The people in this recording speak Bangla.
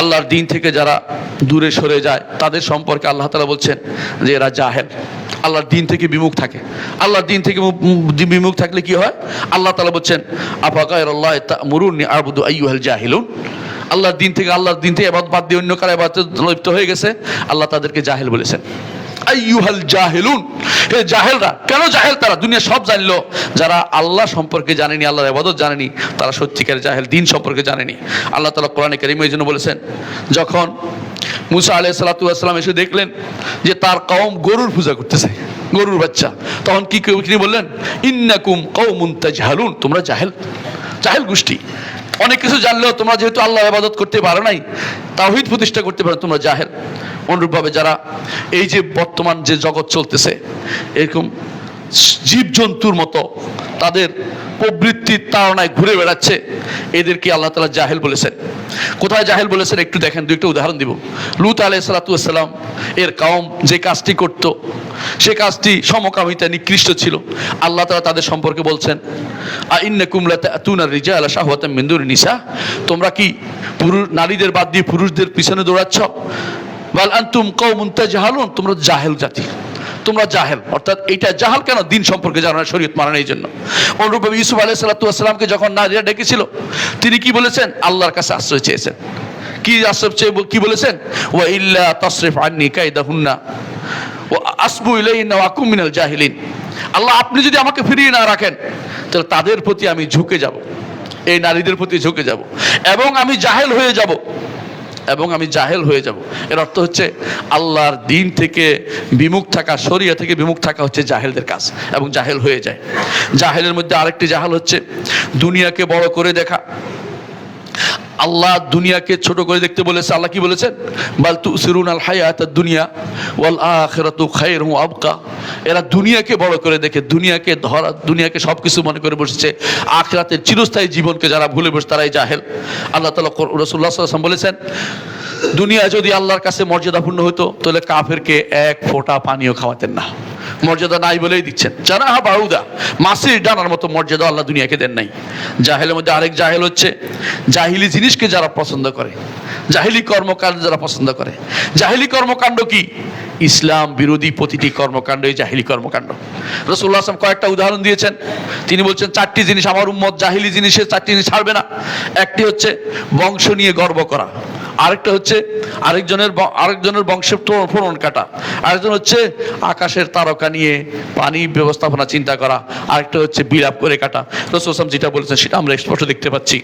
আল্লাহর দিন থেকে যারা দূরে সরে যায়, তাদের সম্পর্কে আল্লাহ তালা বলছেন যে এরা জাহেল। আল্লাহর দিন থেকে বিমুখ থাকে। আল্লাহর দিন থেকে বিমুখ থাকলে কি হয়? আল্লাহ তালা বলছেন আফাকায় আল্লাহ মুরুন আবুদু আইয়ুহাল জাহিলুন? আল্লাহর দিন থেকে, আল্লাহর দিন থেকে এবার বাদ দিয়ে অন্য কারা লিপ্ত হয়ে গেছে। আল্লাহ তাদেরকে জাহেল বলেছেন। কেন জাহেল তারা? দুনিয়া সব জানলো। যারা আল্লাহ সম্পর্কে জানেনি, আল্লাহর জানেনি, তারা সত্যিকারের জাহেল, দিন সম্পর্কে জানেনি। আল্লাহ তালা এই জন্য বলেছেন, যখন মুসা আলাহ সালাতাম এসে দেখলেন যে তার কওম গরুর পূজা করতেছে, গরুর বাচ্চা, তখন কি বললেন, ইন্নাকুম কৌমুন তাজহালুন। তোমরা জাহেল জাহেল গোষ্ঠী। অনেক কিছু জানলেও তোমরা যেহেতু আল্লাহ আবাদত করতে পারো নাই, তাওহিদ প্রতিষ্ঠা করতে পারো, তোমরা জাহেল। অনুরূপভাবে যারা এই যে বর্তমান যে জগৎ চলতেছে, এরকম জীবজন্তুর মতো তাদের প্রবৃত্তির তাড়নায় ঘুরে বেড়াচ্ছে, এদেরকে আল্লাহ তালা জাহেল বলেছেন। কোথায় জাহেল বলেছেন একটু দেখেন দুইটা উদাহরণ দিব। লুত আলাই সালাতাম এর কাউম যে কাজটি করত, সে কাজটি সমকামিতা নিকৃষ্ট ছিল। আল্লাহ তালা তাদের সম্পর্কে বলছেন তোমরা কি নারীদের বাদ দিয়ে পুরুষদের পিছনে দৌড়াচ্ছ? তোমরা জাহেল জাতি। তোমরা জাহেল। অর্থাৎ এটা জাহাল কেন? দিন সম্পর্কে জানো শরীয়ত মানানো এই জন্য। অনুরূপভাবে ইউসুফ যখন নারীরা ডেকেছিল, তিনি কি বলেছেন? আল্লাহর কাছে আশ্রয় চেয়েছেন। কি আশ্রয় চেয়ে, কি বলেছেন? ওয়া ইল্লা তসরিফ আন্নি কাইদাহুন্না। ও আসবু ইলাইহিন্না ওয়া আকুম মিনাল জাহিলিন। আল্লাহ, আপনি যদি আমাকে ফিরিয়ে না রাখেন, তাহলে তাদের প্রতি আমি ঝুঁকে যাব। এই নারীদের প্রতি ঝুঁকে যাব। এবং আমি জাহেল হয়ে যাব। এবং আমি জাহেল হয়ে যাব। এর অর্থ হচ্ছে, আল্লাহর দিন থেকে বিমুখ থাকা শরিয়া থেকে বিমুখ থাকা হচ্ছে জাহেলদের কাজ এবং জাহেল হয়ে যায়। জাহেলের মধ্যে আরেকটি জাহেল হচ্ছে, দুনিয়াকে বড় করে দেখা। আল্লাহ দুনিয়াকে ছোট করে দেখতে বলেছে। আল্লাহ কি বলেছেন? বাল তু সিরুন আল হায়াত দুনিয়া ওয়াল আখিরাতু খায়রু আবকা। এরা দুনিয়াকে বড় করে দেখে, দুনিয়াকে ধরা, দুনিয়াকে সব কিছু মনে করে বসেছে। আখিরাতের চিরস্থায়ী জীবনকে যারা ভুলে বসে, তারাই জাহেল। আল্লাহ তাআলা রাসূলুল্লাহ সাল্লাল্লাহু বলেছেন, দুনিয়া যদি আল্লাহর কাছে মর্যাদাপূর্ণ হতো, তাহলে কাফেরকে এক ফোঁটা পানিও খাওয়াতেন না। মর্যাদা নাই বলেই দিচ্ছেন। জানা হা বাউদা, মাসির ডানার মতো মর্যাদা আল্লাহ দুনিয়াকে দেন নাই। জাহেলের মধ্যে আরেক জাহেল হচ্ছে, জাহিলি জিনিসকে যারা পছন্দ করে, জাহিলি কর্মকাণ্ড যারা পছন্দ করে। জাহিলি কর্মকাণ্ড কি? ইসলাম বিরোধী প্রতিটি কর্মকাণ্ডই জাহিলি কর্মকাণ্ড। রসুল্লাহ আসলাম কয়েকটা উদাহরণ দিয়েছেন। তিনি বলছেন, চারটি জিনিস আমার উম্মত জাহিলি জিনিসের, চারটি জিনিস ছাড়বে না। একটি হচ্ছে বংশ নিয়ে গর্ব করা। আরেকটা হচ্ছে আরেকজনের আরেকজনের বংশের ফোরন কাটা। আরেকজন হচ্ছে আকাশের তারকা নিয়ে পানি ব্যবস্থাপনা চিন্তা করা। আরেকটা হচ্ছে বিলাপ করে কাটা। রসুল যেটা বলেছেন সেটা আমরা স্পষ্ট দেখতে পাচ্ছি।